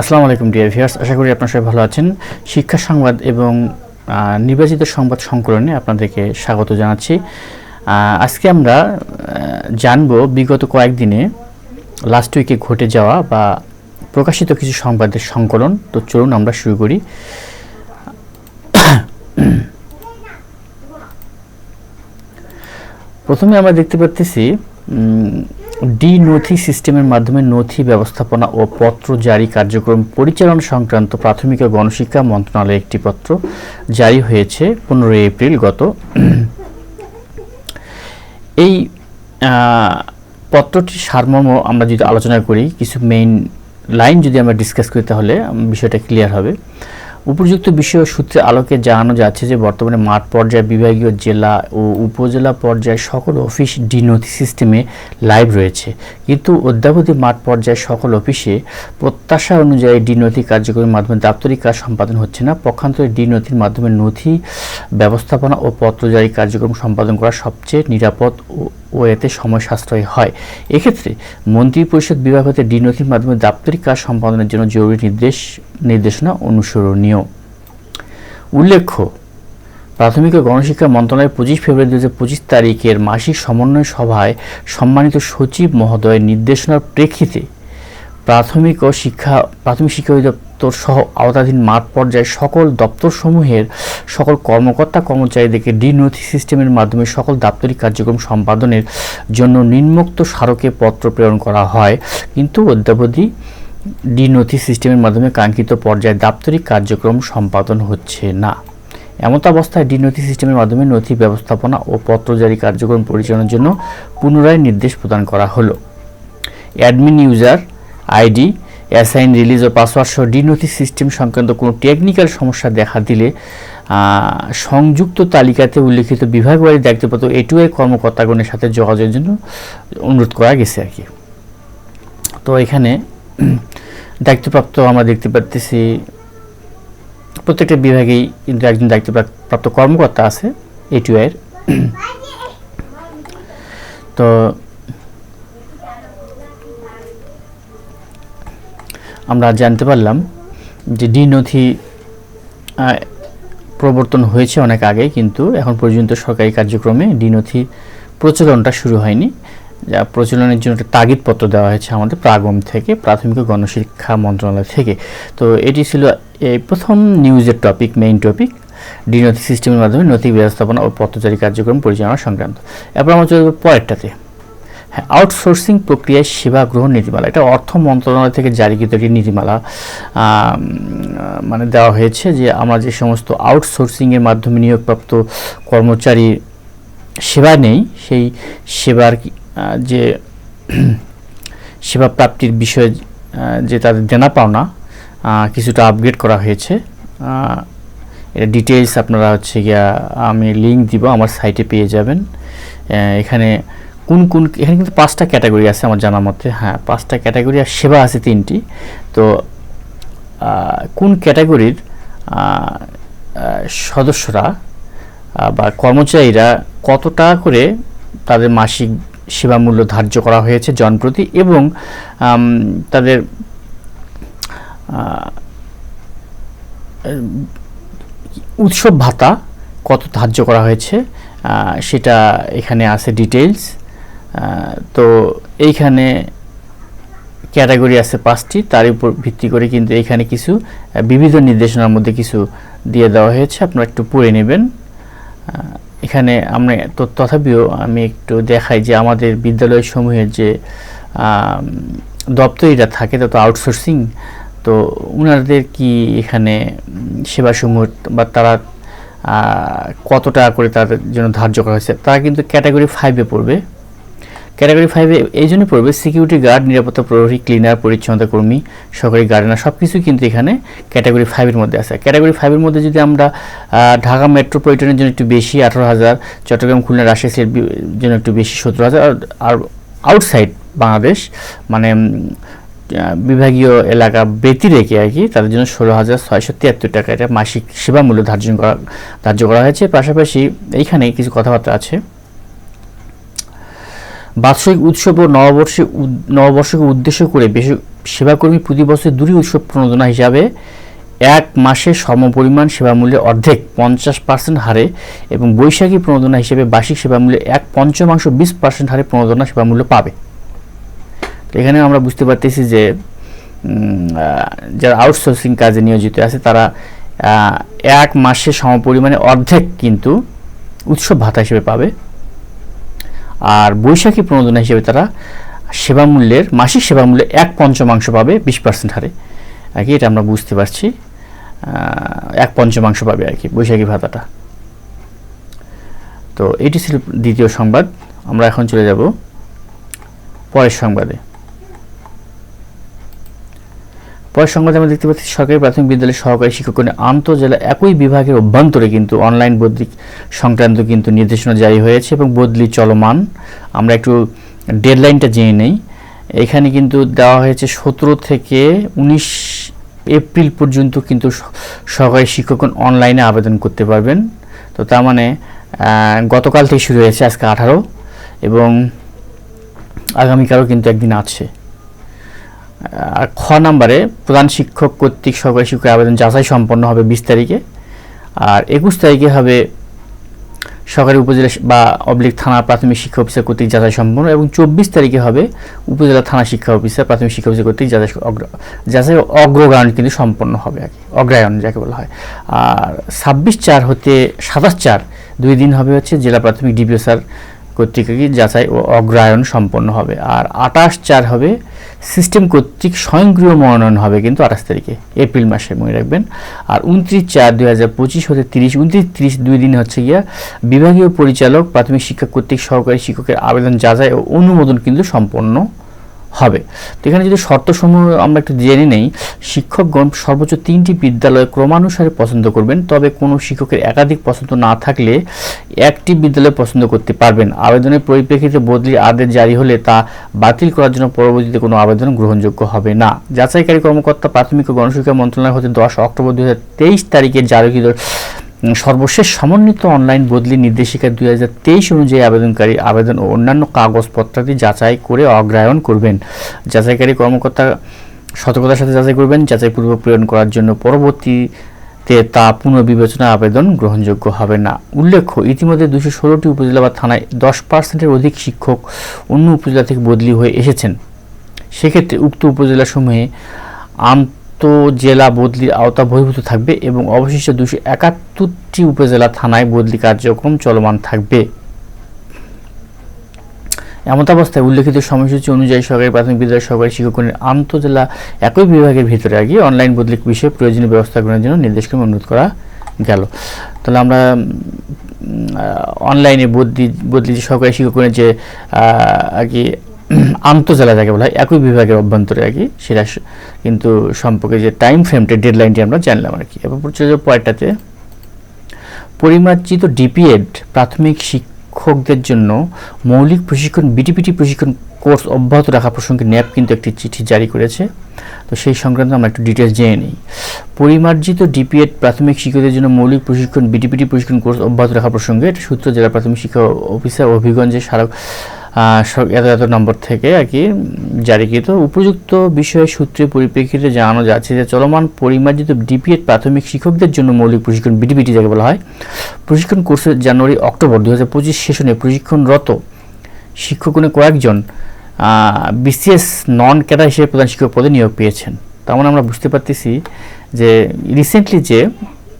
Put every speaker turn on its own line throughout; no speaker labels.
আসসালামু আলাইকুম, dear viewers. আশা করি আপনারা সবাই ভালো আছেন। শিক্ষা সংবাদ এবং নির্বাচিত সংবাদ সংকলনে আপনাদেরকে স্বাগত জানাচ্ছি। আজকে আমরা জানব বিগত কয়েকদিনে লাস্ট উইকে ঘটে যাওয়া বা প্রকাশিত কিছু সংবাদের সংকলন। তো চলুন আমরা শুরু করি। প্রথমে আমরা দেখতে পাচ্ছি ডি নথি সিস্টেমের মাধ্যমে নথি ব্যবস্থাপনা ও পত্র জারি কার্যক্রম পরিচালনা সংক্রান্ত প্রাথমিক ও গণশিক্ষা মন্ত্রণালয়ের একটি পত্র জারি হয়েছে পনেরোই এপ্রিল গত। এই পত্রটির সারমর্ম আমরা যদি আলোচনা করি, কিছু মেইন লাইন যদি আমরা ডিসকাস করি তাহলে বিষয়টা ক্লিয়ার হবে। উপযুক্ত বিষয় সূত্রে আলোকে জানানো যাচ্ছে যে বর্তমানে মাঠ পর্যায়ে বিভাগীয় জেলা ও উপজেলা পর্যায়ে সকল অফিস ডিনথি সিস্টেমে লাইভ রয়েছে। কিন্তু অদ্যাবধি মাঠ পর্যায়ে সকল অফিসে প্রত্যাশা অনুযায়ী ডিনথি কার্যক্রমের মাধ্যমে দাপ্তরিক কাজ সম্পাদন হচ্ছে না। পক্ষান্তরে ডিনথির মাধ্যমে নথি ব্যবস্থাপনা ও পত্রজারি কার্যক্রম সম্পাদন করা সবচেয়ে নিরাপদ ও- ও এতে সময় সাশ্রয় হয়। এক্ষেত্রে মন্ত্রিপরিষদ বিভাগ হতে ডিনথির মাধ্যমে দাপ্তরিক কাজ সম্পাদনের জন্য জরুরি নির্দেশ, নির্দেশনা অনুসরণীয়। উল্লেখ্য, প্রাথমিক ও গণশিক্ষা মন্ত্রণালয়ের পঁচিশ ফেব্রুয়ারি দু পঁচিশ তারিখের মাসিক সমন্বয় সভায় সম্মানিত সচিব মহোদয় নির্দেশনার প্রেক্ষিতে প্রাথমিক ও শিক্ষা, প্রাথমিক শিক্ষা অধিদপ্তর সহ আওতাধীন মাঠ পর্যায়ে সকল দপ্তরসমূহের সকল কর্মকর্তা কর্মচারীদেরকে ডি নথি সিস্টেমের মাধ্যমে সকল দাপ্তরিক কার্যক্রম সম্পাদনের জন্য নিম্নোক্ত স্মারকে পত্র প্রেরণ করা হয়। কিন্তু অদ্যাবধি ডি নথি সিস্টেমের মাধ্যমে কাঙ্ক্ষিত পর্যায়ে দাপ্তরিক কার্যক্রম সম্পাদন হচ্ছে না। এমত অবস্থায় ডি নথি সিস্টেমের মাধ্যমে নথি ব্যবস্থাপনা ও পত্রজারি কার্যক্রম পরিচালনার জন্য পুনরায় নির্দেশ প্রদান করা হলো। Admin user ID assign release ও পাসওয়ার্ড সহ ডিনোথি সিস্টেম সংক্রান্ত কোনো টেকনিক্যাল সমস্যা দেখা দিলে সংযুক্ত তালিকাতে উল্লেখিত বিভাগবাড়ি দায়িত্বপ্রাপ্ত এটুআই কর্মকর্তাগণের সাথে যোগাযোগের জন্য অনুরোধ করা গেছে আর কি। তো এখানে দায়িত্বপ্রাপ্ত আমরা দেখতে পাচ্ছি প্রত্যেকটা বিভাগেই কিন্তু একজন দায়িত্বপ্রাপ্ত কর্মকর্তা আছে এটুআইয়ের তো আমরা জানতে পারলাম যে ডি নথি প্রবর্তন হয়েছে অনেক আগে, কিন্তু এখন পর্যন্ত সরকারি কার্যক্রমে ডি নথি প্রচলনটা শুরু হয়নি। যা প্রচলনের জন্য একটা তাগিদপত্র দেওয়া হয়েছে আমাদের প্রাগম থেকে, প্রাথমিক গণশিক্ষা মন্ত্রণালয় থেকে। তো এটি ছিল এই প্রথম নিউজের টপিক মেইন টপিক ডি নথি সিস্টেমের মাধ্যমে নথি ব্যবস্থাপনা ও পত্রচারী কার্যক্রম পরিচালনা সংক্রান্ত। এরপর আমরা চলে যাব পরেরটাতে। হ্যাঁ আউটসোর্সিং প্রক্রিয়ায় সেবা গ্রহণ নীতিমালা। এটা অর্থ মন্ত্রণালয় থেকে জারিকৃত একটি নীতিমালা মানে দেওয়া হয়েছে যে আমরা যে সমস্ত আউটসোর্সিংয়ের মাধ্যমে নিয়োগপ্রাপ্ত কর্মচারী সেবা নেই, সেই সেবার যে সেবা প্রাপ্তির বিষয়ে যে তাদের দেনা পাওনা কিছুটা আপগ্রেড করা হয়েছে। এটা ডিটেলস আপনারা হচ্ছে গিয়া আমি লিঙ্ক দিব, আমার সাইটে পেয়ে যাবেন। এখানে কোন কোন, এখানে কিন্তু পাঁচটা ক্যাটাগরি আছে আমার জানা মতে। হ্যাঁ পাঁচটা ক্যাটাগরি আর সেবা আছে তিনটি। তো কোন ক্যাটাগরির সদস্যরা বা কর্মচারীরা কত টাকা করে তাদের মাসিক সেবা মূল্য ধার্য করা হয়েছে জনপ্রতি এবং তাদের উৎসব ভাতা কত ধার্য করা হয়েছে? সেটা এখানে আছে ডিটেলস তো এইখানে ক্যাটাগরি আছে পাঁচটি, তার উপর ভিত্তি করে কিন্তু এখানে কিছু বিবিধ নির্দেশনার মধ্যে কিছু দিয়ে দেওয়া হয়েছে। আপনারা একটু পড়ে নেবেন। এখানে আমরা তো তথাপিও আমি একটু দেখাই যে আমাদের বিদ্যালয় সমূহের যে দপ্তরিরা থাকে তত আউটসোর্সিং তো ওনাদের কি এখানে সেবাসমূহ বা তারা কত টাকা করে তাদের জন্য ধার্য করা হয়েছে, তারা কিন্তু ক্যাটাগরি ফাইভে পড়বে। ক্যাটাগরি ফাইভে এই জন্য পড়বে সিকিউরিটি গার্ড, নিরাপত্তা প্রহরী, ক্লিনার, পরিচ্ছন্নতা কর্মী সরকারি গার্ডেনার সব কিছু কিন্তু এখানে ক্যাটাগরি ফাইভের মধ্যে আছে। ক্যাটাগরি ফাইভের মধ্যে যদি আমরা ঢাকা মেট্রোপলিটনের জন্য একটু বেশি আঠারো হাজার, চট্টগ্রাম, খুলনা সিলেট জন্য একটু বেশি সতেরো হাজার, আর আউটসাইড বাংলাদেশ মানে বিভাগীয় এলাকা ব্যতি রেখে আর কি, তাদের জন্য ষোলো হাজার ছয়শো তিয়াত্তর টাকা এটা মাসিক সেবামূল্য ধার্য করা ধার্য করা হয়েছে। পাশাপাশি এইখানে কিছু কথাবার্তা আছে। বার্ষিক উৎসব ও নববর্ষে নববর্ষকে উদ্দেশ্য করে সেবাকর্মী প্রতি বছর দুটি উৎসব প্রণোদনা হিসাবে এক মাসে সমপরিমাণ সেবামূল্যে অর্ধেক পঞ্চাশ পার্সেন্ট হারে এবং বৈশাখী প্রণোদনা হিসেবে বার্ষিক সেবামূল্যে এক পঞ্চমাংশ বিশ পার্সেন্ট হারে প্রণোদনা সেবামূল্য পাবে। এখানে আমরা বুঝতে পারতেছি যে যারা আউটসোর্সিং কাজে নিয়োজিত আছে, তারা এক মাসে সমপরিমাণে অর্ধেক কিন্তু উৎসব ভাতা হিসেবে পাবে। আর বৈশাখী প্রণোদনা হিসেবে তারা সেবা মূল্যের মাসিক সেবা মূল্যে এক পঞ্চমাংশ পাবে, বিশ পার্সেন্ট হারে। আর কি, এটা আমরা বুঝতে পারছি। এক পঞ্চমাংশ পাবে আর কি, বৈশাখী ভাতাটা। তো এটি ছিল দ্বিতীয় সংবাদ। আমরা এখন চলে যাব পরের সংবাদে। পরের সংবাদে আমরা দেখতে পাচ্ছি সরকারি প্রাথমিক বিদ্যালয়ের সহকারী শিক্ষকগণের আন্তঃজেলা একই বিভাগের অভ্যন্তরে কিন্তু অনলাইন বদলি সংক্রান্ত কিন্তু নির্দেশনা জারি হয়েছে এবং বদলি চলমান। আমরা একটু ডেডলাইনটা জেনে নেই। এখানে কিন্তু দেওয়া হয়েছে সতেরো থেকে উনিশ এপ্রিল পর্যন্ত কিন্তু সহকারী শিক্ষকগণ অনলাইনে আবেদন করতে পারবেন। তো তার মানে গতকাল থেকে শুরু হয়েছে, আজকে আঠারো এবং আগামীকালও কিন্তু একদিন আছে। খ নম্বরে প্রধান শিক্ষক কর্তৃক সহকারী শিক্ষক আবেদন যাচাই সম্পন্ন হবে বিশ তারিখে। আর একুশ তারিখে হবে সরকারি উপজেলা বা অবলিক থানা প্রাথমিক শিক্ষা অফিসার কর্তৃক যাচাই সম্পন্ন এবং চব্বিশ তারিখে হবে উপজেলা থানা শিক্ষা অফিসার প্রাথমিক শিক্ষা অফিসার কর্তৃক যাচাই অগ্র, যাচাই অগ্রগায়ন কিন্তু সম্পন্ন হবে আর কি, অগ্রায়ন যাকে বলা হয়। আর ছাব্বিশ চার হতে সাতাশ চার দুই দিন হবে হচ্ছে জেলা প্রাথমিক ডিপিও স্যার কর্তৃক আর কি যাচাই ও অগ্রায়ণ সম্পন্ন হবে। আর আঠাশ চার হবে সিস্টেম কর্তৃক স্বয়ংক্রিয় মনোনয়ন হবে কিন্তু আঠাশ তারিখে, এপ্রিল মাসে মনে রাখবেন। আর উনত্রিশ চার দুই হাজার পঁচিশ হতে তিরিশ, উনত্রিশ তিরিশ দুই দিন হচ্ছে গিয়া বিভাগীয় পরিচালক, প্রাথমিক শিক্ষা কর্তৃক সহকারী শিক্ষকের আবেদন যাচাই ও অনুমোদন কিন্তু সম্পন্ন হবে। তো এখানে যদি শর্তসমূহ আমরা একটু জেনে নেই শিক্ষকগণ সর্বোচ্চ তিনটি বিদ্যালয় ক্রমানুসারে পছন্দ করবেন তবে কোনো শিক্ষকের একাধিক পছন্দ না থাকলে একটি বিদ্যালয় পছন্দ করতে পারবেন। আবেদনের পরিপ্রেক্ষিতে বদলির আদেশ জারি হলে তা বাতিল করার জন্য পরবর্তীতে কোনো আবেদন গ্রহণযোগ্য হবে না। যাচাইকারী কর্মকর্তা প্রাথমিক ও গণশিক্ষা মন্ত্রণালয় হতে দশ অক্টোবর দুই তারিখে উম, সর্বশেষ সমন্বিত অনলাইন বদলি নির্দেশিকা দুই হাজার তেইশ অনুযায়ী আবেদনকারী আবেদন ও অন্যান্য কাগজপত্রাদি যাচাই করে অগ্রায়ন করবেন। যাচাইকারী কর্মকর্তা সতর্কতার সাথে যাচাই করবেন, যাচাই পূর্ব প্রেরণ করার জন্য পরবর্তীতে তা পুনর্বিবেচনা আবেদন গ্রহণযোগ্য হবে না। উল্লেখ্য, ইতিমধ্যে দুশো ষোলোটি উপজেলা বা থানায় দশ পার্সেন্টের অধিক শিক্ষক অন্য উপজেলা থেকে বদলি হয়ে এসেছেন। সেক্ষেত্রে উক্ত উপজেলাসমূহে আন্তঃজেলা বদলির আওতা বহির্ভূত থাকবে এবং অবশিষ্ট দুশো একাত্তরটি উপজেলা থানায় বদলি কার্যক্রম চলমান থাকবে। এমত অবস্থায় উল্লেখিত সময়সূচি অনুযায়ী সরকারি প্রাথমিক বিদ্যালয়, সরকারি শিক্ষকগণের আন্তঃজেলা একই বিভাগের ভিতরে আগে অনলাইন বদলি বিষয়ে প্রয়োজনীয় ব্যবস্থা গ্রহণের জন্য নির্দেশক্রমে অনুরোধ করা গেল। তাহলে আমরা অনলাইনে বদলি বদলি সরকারি শিক্ষকগণের যে আর কি আন্তঃজেলা যাকে বলা হয় একই বিভাগের অভ্যন্তরে আর কি সেটা কিন্তু সম্পর্কে যে টাইম ফ্রেমটা ডেডলাইনটি আমরা জানলাম আর কি। এবার চলে যাব পরেরটাতে পরিমার্জিত ডিপিএড প্রাথমিক শিক্ষকদের জন্য মৌলিক প্রশিক্ষণ বিটিপিটি প্রশিক্ষণ কোর্স অব্যাহত রাখা প্রসঙ্গে ন্যাপ কিন্তু একটি চিঠি জারি করেছে। তো সেই সংক্রান্ত আমরা একটু ডিটেলস জেনে নিই। পরিমার্জিত ডিপিএড প্রাথমিক শিক্ষকদের জন্য মৌলিক প্রশিক্ষণ বিটিপিটি প্রশিক্ষণ কোর্স অব্যাহত রাখা প্রসঙ্গে এটা সূত্র জেলা প্রাথমিক শিক্ষা অফিসার অভিগঞ্জে স্মারক আহ, সর- এত এত নম্বর থেকে আর কি জারিকৃত। উপযুক্ত বিষয় সূত্রে পরিপ্রেক্ষিতে জানানো যাচ্ছে যে চলমান পরিমার্জিত ডিপিএড প্রাথমিক শিক্ষকদের জন্য মৌলিক প্রশিক্ষণ বিটিপিটি যাকে বলা হয়, প্রশিক্ষণ কোর্সের জানুয়ারি, অক্টোবর দু হাজার পঁচিশ সেশনে প্রশিক্ষণরত শিক্ষকগণে কয়েকজন বিসিএস নন ক্যাডার হিসেবে প্রধান শিক্ষক পদে নিয়োগ পেয়েছেন। তার মানে আমরা বুঝতে পারতেছি যে রিসেন্টলি যে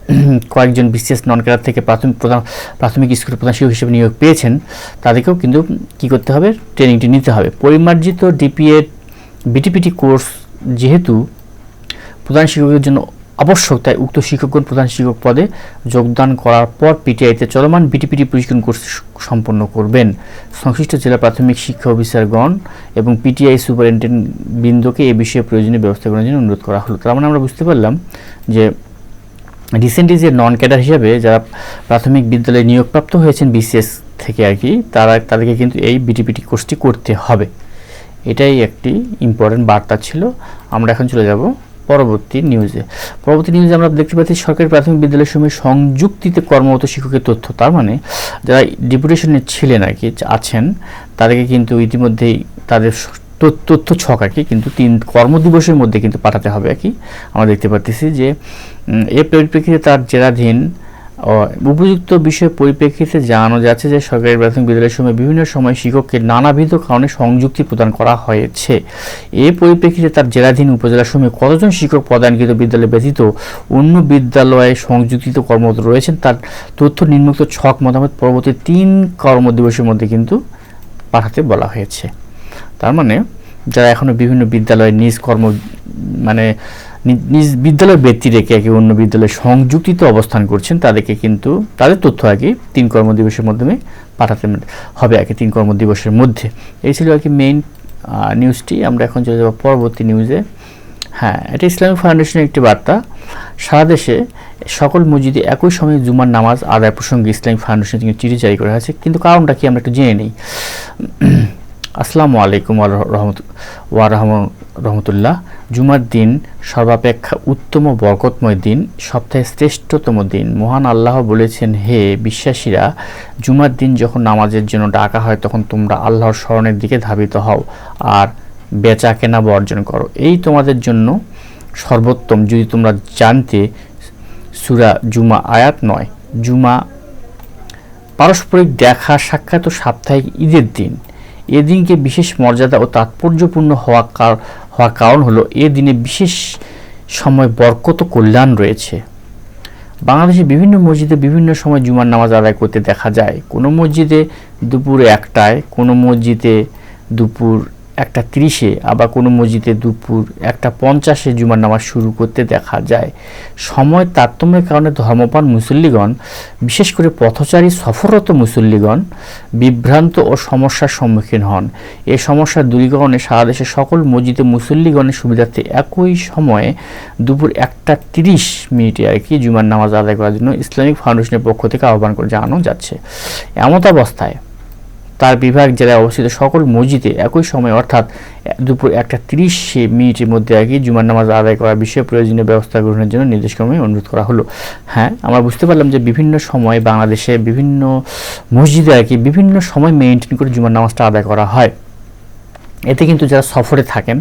কয়েকজন বিসিএস নন ক্যাডার থেকে প্রাথমিক প্রধান, প্রাথমিক স্কুলের প্রধান শিক্ষক হিসেবে নিয়োগ পেয়েছেন, তাদেরকেও কিন্তু কি করতে হবে? ট্রেনিংটি নিতে হবে। পরিমার্জিত ডিপিএড বিটিপিটি কোর্স যেহেতু প্রধান শিক্ষকের জন্য আবশ্যক, তাই উক্ত শিক্ষকগণ প্রধান শিক্ষক পদে যোগদান করার পর পিটিআইতে চলমান বিটিপিটি প্রশিক্ষণ কোর্স সম্পন্ন করবেন। সংশ্লিষ্ট জেলা প্রাথমিক শিক্ষা অফিসারগণ এবং পিটিআই সুপারিনটেন্ডেন্ট বৃন্দকে এ বিষয়ে প্রয়োজনীয় ব্যবস্থা করার জন্য অনুরোধ করা হলো। তার মানে আমরা বুঝতে পারলাম যে রিসেন্টলি যে নন ক্যাডার হিসাবে যারা প্রাথমিক বিদ্যালয়ে নিয়োগপ্রাপ্ত হয়েছেন বিসিএস থেকে আর কি, তারা, তাদেরকে কিন্তু এই বিটিপিটি কোর্সটি করতে হবে। এটাই একটি ইম্পর্টেন্ট বার্তা ছিল। আমরা এখন চলে যাব পরবর্তী নিউজে পরবর্তী নিউজে আমরা দেখতে পাচ্ছি সরকারি প্রাথমিক বিদ্যালয়ের সময় সংযুক্তিতে কর্মরত শিক্ষকের তথ্য। তার মানে যারা ডিপুটেশনে ছিলেন আর কি, আছেন, তাদেরকে কিন্তু ইতিমধ্যেই তাদের তথ্য- ছক আর কি, কিন্তু তিন কর্মদিবসের মধ্যে কিন্তু পাঠাতে হবে আর কি। আমরা দেখতে পাচ্ছি যে এর পরিপ্রেক্ষিতে তার জেরাধীন উপযুক্ত বিষয় পরিপ্রেক্ষিতে জানানো যাচ্ছে যে সরকারি প্রাথমিক বিদ্যালয়ের সময় বিভিন্ন সময় শিক্ষককে নানাবিধ কারণে সংযুক্তি প্রদান করা হয়েছে। এ পরিপ্রেক্ষিতে তার জেলাধীন উপজেলার সময় কতজন শিক্ষক প্রদানকৃত বিদ্যালয় ব্যতীত অন্য বিদ্যালয়ে সংযুক্ত কর্মরত রয়েছেন তার তথ্য নিম্নোক্ত ছক মতামত পরবর্তী তিন কর্মদিবসের মধ্যে কিন্তু পাঠাতে বলা হয়েছে। তার মানে যারা এখনও বিভিন্ন বিদ্যালয়ে নিজ কর্ম মানে নিজ বিদ্যালয় ব্যক্তি রেখে একে অন্য বিদ্যালয়ে সংযুক্তিত অবস্থান করছেন, তাদেরকে কিন্তু, তাদের তথ্য আগে তিন কর্মদিবসের মাধ্যমে পাঠাতে হবে আগে তিন কর্মদিবসের মধ্যে। এই ছিল আর কি মেইন নিউজটি আমরা এখন চলে যাব পরবর্তী নিউজে হ্যাঁ এটা ইসলামিক ফাউন্ডেশনের একটি বার্তা। সারা দেশে সকল মসজিদে একই সময়ে জুমার নামাজ আদায় প্রসঙ্গে ইসলামিক ফাউন্ডেশন থেকে চিঠি জারি করা হয়েছে, কিন্তু কারণটা কি আমরা একটু জেনে নিই। আসসালামু আলাইকুম ওয়া রহমত, ওয়া রহম- রহমতুল্লাহ। জুমার দিন সর্বাপেক্ষা উত্তম বরকতময় দিন, সপ্তাহের শ্রেষ্ঠতম দিন। মহান আল্লাহ বলেছেন, হে বিশ্বাসীরা, জুমার দিন যখন নামাজের জন্য ডাকা হয়, তখন তোমরা আল্লাহর স্মরণের দিকে ধাবিত হও আর বেচা কেনা বর্জন করো। এই তোমাদের জন্য সর্বোত্তম, যদি তোমরা জানতে সুরা জুমা আয়াত নয়, জুমা পারস্পরিক দেখা সাক্ষাৎ ও সাপ্তাহিক ঈদের দিন। এ দিনকে বিশেষ মর্যাদা ও তাৎপর্যপূর্ণ হওয়া হওয়ার কারণ হলো এ দিনে বিশেষ সময় বরকত কল্যাণ রয়েছে। বাংলাদেশে বিভিন্ন মসজিদে বিভিন্ন সময় জুমার নামাজ আদায় করতে দেখা যায়। কোনো মসজিদে দুপুর একটায়, কোনো মসজিদে দুপুর একটা তিরিশে, আবার কোনো মসজিদে দুপুর, একটা পঞ্চাশে জুমার নামাজ শুরু করতে দেখা যায়। সময় তারতম্যের কারণে ধর্মপান মুসল্লিগণ, বিশেষ করে পথচারী সফররত মুসল্লিগণ, বিভ্রান্ত ও সমস্যার সম্মুখীন হন। এ সমস্যা দূরীকরণে সারা দেশের সকল মসজিদে মুসল্লিগণের সুবিধার্থে একই সময়ে দুপুর একটা তিরিশ মিনিটে আর কি জুমার নামাজ আদায় করার জন্য ইসলামিক ফাউন্ডেশনের পক্ষ থেকে আহ্বান করে জানানো যাচ্ছে। এমত অবস্থায় তার বিভাগ জেলায় অবস্থিত সকল মসজিদে একই সময়, অর্থাৎ, দুপুর একটা তিরিশ মিনিটের মধ্যে কি জুমার নামাজ আদায় করার বিষয়ে প্রয়োজনীয় ব্যবস্থা গ্রহণের জন্য নির্দেশক্রমে অনুরোধ করা হলো। হ্যাঁ আমরা বুঝতে পারলাম যে বিভিন্ন সময় বাংলাদেশে বিভিন্ন মসজিদে আর কি বিভিন্ন সময় মেনটেন করে জুমার নামাজটা আদায় করা হয়। এতে কিন্তু যারা সফরে থাকেন,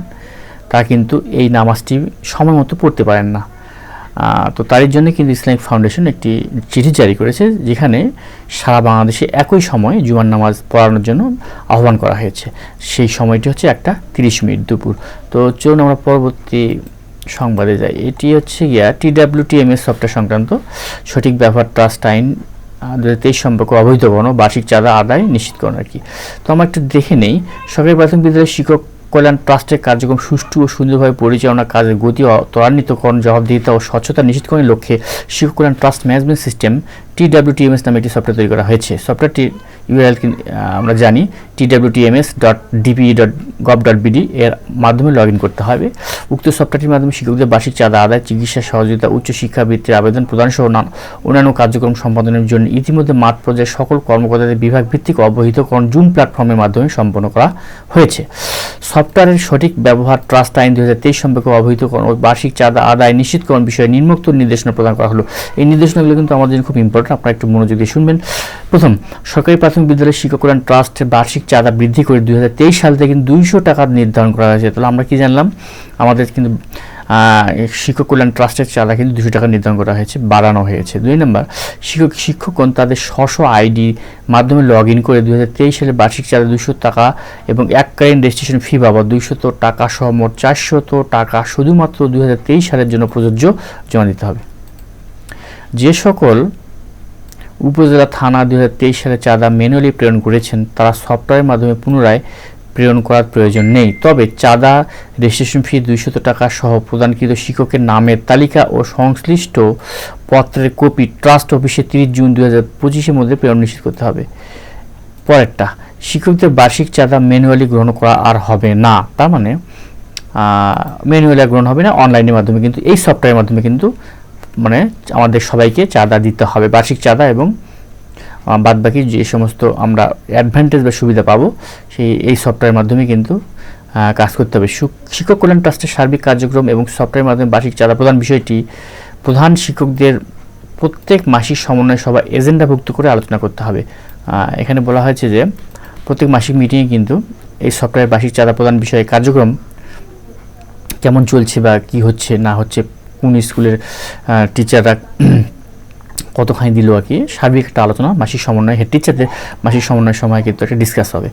তারা কিন্তু এই নামাজটি সময় মতো পড়তে পারেন না। তো তারই জন্য কিন্তু ইসলামিক ফাউন্ডেশন একটি চিঠি জারি করেছে যেখানে সারা বাংলাদেশে একই সময়ে জুমার নামাজ পড়ানোর জন্য আহ্বান করা হয়েছে। সেই সময়টি হচ্ছে একটা তিরিশ মিনিট দুপুর। তো চলুন আমরা পরবর্তী সংবাদে যাই। এটি হচ্ছে গিয়া টিডাব্লিউটিএমএস সফটওয়্যার সংক্রান্ত সঠিক ব্যবহার ট্রাস্ট আইন দু তেইশ সম্পর্কে অবৈধকরণ ও বার্ষিক চাঁদা আদায় নিশ্চিত নিশ্চিতকরণ আর কি। তো আমরা একটু দেখে নেই, সরকারি প্রাথমিক বিদ্যালয়ের শিক্ষক কল্যাণ ট্রাস্টের কার্যক্রম সুষ্ঠু ও সুন্দরভাবে পরিচালনা কাজের গতি ত্বরান্বিতকরণ, জবাবদিহিতা ও স্বচ্ছতা নিশ্চিতকরণের লক্ষ্যে শিশু কল্যাণ ট্রাস্ট ম্যানেজমেন্ট সিস্টেম টিডাব্লিউটিএমএস নামে একটি সফটওয়্যার তৈরি করা হয়েছে। সফটওয়্যারটি ইউআরএল আমরা জানি TWTMS dot DP dot gov dot BD এর মাধ্যমে লগ ইন করতে হবে। উক্ত সফটওয়্যারটির মাধ্যমে শিক্ষকদের বার্ষিক চাঁদা আদায়, চিকিৎসা সহযোগিতা, উচ্চ শিক্ষাবৃত্তির আবেদন প্রদান সহ অন্যান্য কার্যক্রম সম্পাদনের জন্য ইতিমধ্যে মাঠ পর্যায়ে সকল কর্মকর্তাদের বিভাগ ভিত্তিক অবহিতকরণ জুম প্ল্যাটফর্মের মাধ্যমে সম্পন্ন করা হয়েছে। সফটওয়্যারের সঠিক ব্যবহার ট্রাস্ট আইন দুই হাজার তেইশ সম্পর্কে অবহিতকরণ ও বার্ষিক চাঁদা আদায় নিশ্চিতকরণ বিষয়ে নিম্নোক্ত নির্দেশনা প্রদান করা হলো। এই নির্দেশনাগুলো কিন্তু আমাদের জন্য খুব ইম্পর্টেন্ট আপনারা একটু মনোযোগ দিয়ে শুনবেন। প্রথম, সরকারি প্রাথমিক বিদ্যালয়ের শিক্ষক কল্যাণ ট্রাস্টের বার্ষিক চাঁদা বৃদ্ধি করে দুই হাজার তেইশ সাল থেকে কিন্তু দুইশো টাকা নির্ধারণ করা হয়েছে। তাহলে আমরা কি জানলাম? আমাদের কিন্তু শিক্ষক কল্যাণ ট্রাস্টের চাঁদা কিন্তু দুশো টাকা নির্ধারণ করা হয়েছে, বাড়ানো হয়েছে। দুই নম্বর, শিক্ষক, শিক্ষকগণ তাদের স্ব আইডি মাধ্যমে লগ ইন করে দুই হাজার তেইশ সালে বার্ষিক চাঁদা দুশো টাকা এবং এককালীন রেজিস্ট্রেশন ফি বাবদ দুইশত টাকা সহ মোট চারশত টাকা শুধুমাত্র দুই হাজার তেইশ সালের জন্য প্রযোজ্য জমা দিতে হবে। যে সকল উপজেলা থানা দুই হাজার তেইশ সালে চাঁদা ম্যানুয়ালি প্রেরণ করেছেন। তারা সফটওয়্যারের মাধ্যমে পুনরায় প্রেরণ করার প্রয়োজন নেই। তবে চাঁদা রেজিস্ট্রেশন ফি দুইশত টাকা সহ প্রদানকৃত শিক্ষকের নামের তালিকা ও সংশ্লিষ্ট পত্রের কপি ট্রাস্ট অফিসে তিরিশ জুন দুই হাজার পঁচিশের মধ্যে প্রেরণ নিশ্চিত করতে হবে। পরেরটা, শিক্ষকদের বার্ষিক চাঁদা ম্যানুয়ালি গ্রহণ করা আর হবে না। তার মানে ম্যানুয়ালি গ্রহণ হবে না, অনলাইনের মাধ্যমে। কিন্তু এই সফটওয়্যারের মাধ্যমে কিন্তু মানে আমাদের সবাইকে চাঁদা দিতে হবে, বার্ষিক চাঁদা এবং বাদ বাকি যে সমস্ত আমরা অ্যাডভান্টেজ বা সুবিধা পাবো, সেই, এই সফটওয়্যারের মাধ্যমে কিন্তু কাজ করতে হবে। শিক্ষক কল্যাণ ট্রাস্টের সার্বিক কার্যক্রম এবং সফটওয়্যারের মাধ্যমে বার্ষিক চাঁদা প্রদান বিষয়টি প্রধান শিক্ষকদের প্রত্যেক মাসিক সমন্বয় সভা এজেন্ডাভুক্ত করে আলোচনা করতে হবে। এখানে বলা হয়েছে যে, প্রত্যেক মাসিক মিটিংয়ে কিন্তু এই সফটওয়্যার বার্ষিক চাঁদা প্রদান বিষয়ে কার্যক্রম কেমন চলছে বা কি হচ্ছে, না হচ্ছে কোন স্কুলের টিচাররা কতখানি দিল আর কি, সার্বিক একটা আলোচনা, মাসিক সমন্বয় হেড টিচারদের মাসিক সমন্বয়ের সময় কিন্তু একটা ডিসকাস হবে।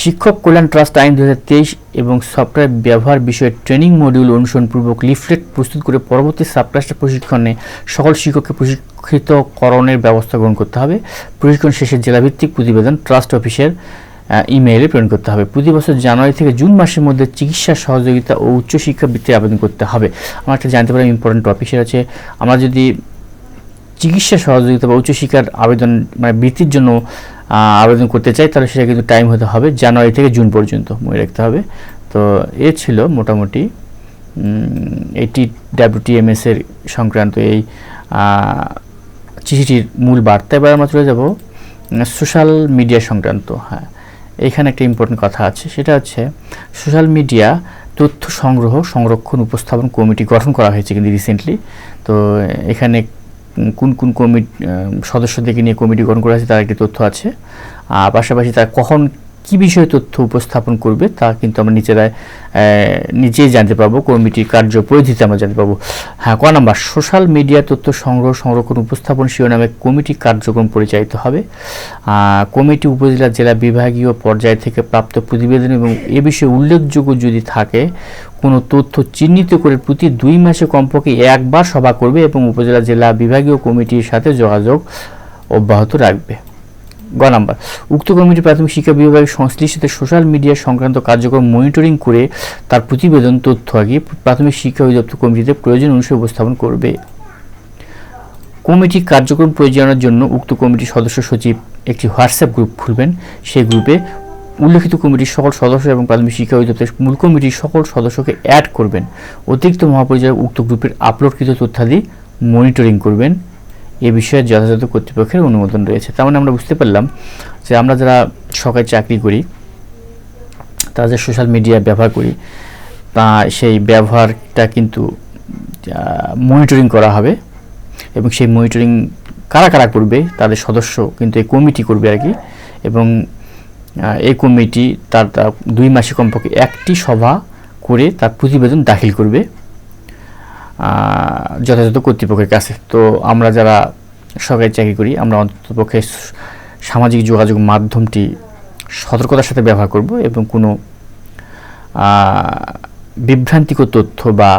শিক্ষক কল্যাণ ট্রাস্ট আইন দু হাজার তেইশ এবং সফটওয়্যার ব্যবহার বিষয়ে ট্রেনিং মডিউল অনুসরণপূর্বক লিফলেট প্রস্তুত করে পরবর্তী সাবক্লাস্টার প্রশিক্ষণে সকল শিক্ষককে প্রশিক্ষিতকরণের ব্যবস্থা গ্রহণ করতে হবে। প্রশিক্ষণ শেষে জেলাভিত্তিক প্রতিবেদন, ট্রাস্ট অফিসের ইমেইলে প্রেরণ করতে হবে। প্রতি বছর জানুয়ারি থেকে জুন মাসের মধ্যে চিকিৎসা, সহযোগিতা ও উচ্চশিক্ষা বৃত্তির আবেদন করতে হবে। আমার একটা জানতে পারি ইম্পর্টেন্ট টপিক সেটা হচ্ছে, আমরা যদি চিকিৎসা, সহযোগিতা বা উচ্চশিক্ষার আবেদন মানে বৃত্তির জন্য আবেদন করতে চাই, তাহলে সেটা কিন্তু টাইম হতে হবে জানুয়ারি থেকে জুন পর্যন্ত। মনে রাখতে হবে। তো এ ছিল মোটামুটি এইটি ডাব্লিউটিএমএস এর সংক্রান্ত এই চিঠিটির মূল বার্তা। এবার আমরা চলে যাব সোশ্যাল মিডিয়া সংক্রান্ত। হ্যাঁ এখানে একটা ইম্পর্টেন্ট কথা আছে, সেটা হচ্ছে সোশ্যাল মিডিয়া তথ্য সংগ্রহ, সংরক্ষণ, উপস্থাপন কমিটি গঠন করা হয়েছে কিন্তু রিসেন্টলি তো এখানে কোন কোন কমিটি সদস্যদেরকে নিয়ে কমিটি গঠন করা হয়েছে তার একটি তথ্য আছে। আর পাশাপাশি তারা কখন কি বিষয়ে তথ্য উপস্থাপন করবে তা কিন্তু আমরা নিজেরাই নিজেই জানতে পারব, কমিটির কার্য পরিধিতে আমরা জানতে পারব। হ্যাঁ ক নাম্বার, সোশ্যাল মিডিয়া তথ্য সংগ্রহ, সংরক্ষণ, উপস্থাপন শিরোনামে কমিটি কার্যক্রম পরিচালিত হবে। কমিটি উপজেলা, জেলা, বিভাগীয় পর্যায় থেকে প্রাপ্ত প্রতিবেদন এবং এ বিষয়ে উল্লেখযোগ্য যদি থাকে, কোনো তথ্য চিহ্নিত করে প্রতি দুই মাসে কমপক্ষে একবার সভা করবে এবং উপজেলা, জেলা, বিভাগীয় কমিটির সাথে যোগাযোগ অব্যাহত রাখবে। গ নাম্বার। উক্ত কমিটি প্রাথমিক শিক্ষা বিভাগের সংশ্লিষ্ট সোশ্যাল মিডিয়া সংক্রান্ত কার্যক্রম মনিটরিং করে তার প্রতিবেদন, তথ্য আগে প্রাথমিক শিক্ষা অধিদপ্তর কমিটিতে প্রয়োজন অনুসারে উপস্থাপন করবে। কমিটি কার্যক্রম পরিচালনার জন্য উক্ত কমিটির সদস্য সচিব একটি হোয়াটসঅ্যাপ গ্রুপ খুলবেন। সেই গ্রুপে উল্লেখিত কমিটির সকল সদস্য এবং প্রাথমিক শিক্ষা অধিদপ্তরের মূল কমিটির সকল সদস্যকে অ্যাড করবেন। অতিরিক্ত মহাপরিচালক উক্ত গ্রুপের আপলোডকৃত তথ্যাদি মনিটরিং করবেন। এ বিষয়ে যথাযথ কর্তৃপক্ষের অনুমোদন রয়েছে। তার মানে আমরা বুঝতে পারলাম যে আমরা যারা সরকারি চাকরি করি, তারা যে সোশ্যাল মিডিয়া ব্যবহার করি তা সেই ব্যবহারটা কিন্তু মনিটরিং করা হবে এবং সেই মনিটরিং কারা কারা করবে, তাদের সদস্য কিন্তু এই কমিটি করবে আর কি এবং এই কমিটি তার দুই মাসে কমপক্ষে একটি সভা করে তার প্রতিবেদন দাখিল করবে। যথাযথ কর্তৃপক্ষের কাছে। তো আমরা যারা সরকারি চাকরি করি, আমরা অন্ততপক্ষে সামাজিক যোগাযোগ মাধ্যমটি সতর্কতার সাথে ব্যবহার করব এবং কোনো বিভ্রান্তিকর তথ্য বা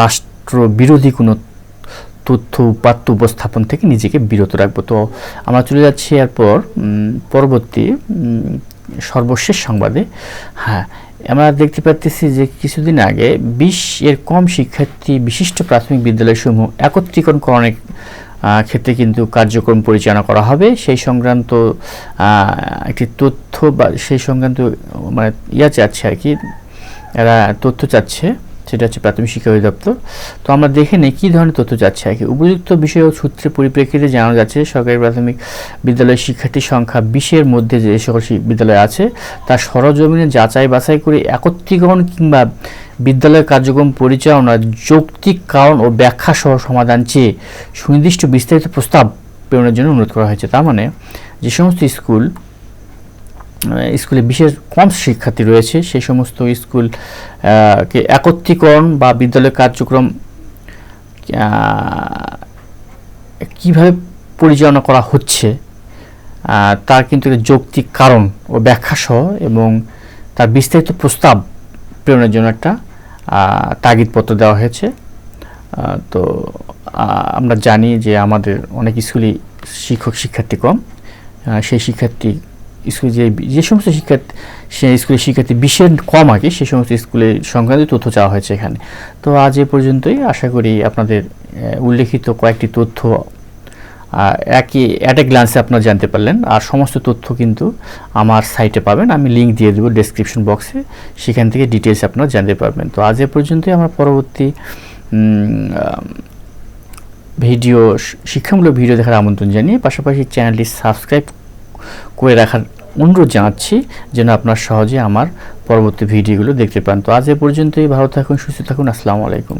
রাষ্ট্র বিরোধী কোনো তথ্য উপাত্ত উপস্থাপন থেকে নিজেকে বিরত রাখব। তো আমরা চলে যাচ্ছি এরপর পরবর্তী সর্বশেষ সংবাদে। হ্যাঁ আমরা দেখতে পাচ্ছি যে কিছুদিন আগে বিশ এর কম শিক্ষার্থী বিশিষ্ট প্রাথমিক বিদ্যালয়সমূহ একত্রীকরণকরণের ক্ষেত্রে কিন্তু কার্যক্রম পরিচালনা করা হবে। সেই সংক্রান্ত একটি তথ্য বা সেই সংক্রান্ত মানে ইয়া চাচ্ছে আর কি, এরা তথ্য চাচ্ছে। সেটা হচ্ছে প্রাথমিক শিক্ষা অধিদপ্তর। তো আমরা দেখে নিই কী ধরনের তথ্য যাচ্ছে কি। উপযুক্ত বিষয় ও সূত্রে পরিপ্রেক্ষিতে জানা যাচ্ছে সরকারি প্রাথমিক বিদ্যালয়ের শিক্ষার্থীর সংখ্যা বিশের মধ্যে যে সকল বিদ্যালয় আছে, তার সরজমিনে যাচাই বাছাই করে একত্রীকরণ কিংবা বিদ্যালয় কার্যক্রম পরিচালনার যৌক্তিক কারণ ও ব্যাখ্যা সহ সমাধান চেয়ে সুনির্দিষ্ট বিস্তারিত প্রস্তাব প্রেরণের জন্য অনুরোধ করা হয়েছে। তার মানে যে সমস্ত স্কুল স্কুলে বিশেষ কম শিক্ষার্থী রয়েছে সেই সমস্ত স্কুল কে একত্রীকরণ বা বিদ্যালয় কার্যক্রম কীভাবে পরিচালনা করা হচ্ছে তার কিন্তু যৌক্তিক কারণ ও ব্যাখ্যা সহ এবং তার বিস্তারিত প্রস্তাব প্রেরণের জন্য একটা তাগিদপত্র দেওয়া হয়েছে। তো আমরা জানি যে আমাদের অনেক স্কুলই শিক্ষক শিক্ষার্থী কম সেই শিক্ষার্থী স্কুলে যে যে সমস্ত শিক্ষার্থী সে স্কুলের শিক্ষার্থী বিশেষ কম আগে, সে সমস্ত স্কুলের সংক্রান্ত তথ্য চাওয়া হয়েছে এখানে। তো আজ এ পর্যন্তই। আশা করি আপনাদের উল্লেখিত কয়েকটি তথ্য একই অ্যাট এ গ্লান্সে আপনারা জানতে পারলেন। আর সমস্ত তথ্য কিন্তু আমার সাইটে পাবেন। আমি লিঙ্ক দিয়ে দেবো ডেসক্রিপশন বক্সে সেখান থেকে ডিটেলস আপনারা জানতে পারবেন। তো আজ এ পর্যন্তই। আমার পরবর্তী ভিডিও, শিক্ষামূলক ভিডিও দেখার আমন্ত্রণ জানিয়ে পাশাপাশি চ্যানেলটি সাবস্ক্রাইব করে রাখার অনুরোধ জানাচ্ছি যেন আপনার সহজে আমার পরবর্তী ভিডিওগুলো দেখতে পান। তো আজ এ পর্যন্তই, ভালো থাকুন, সুস্থ থাকুন, আসসালামু আলাইকুম।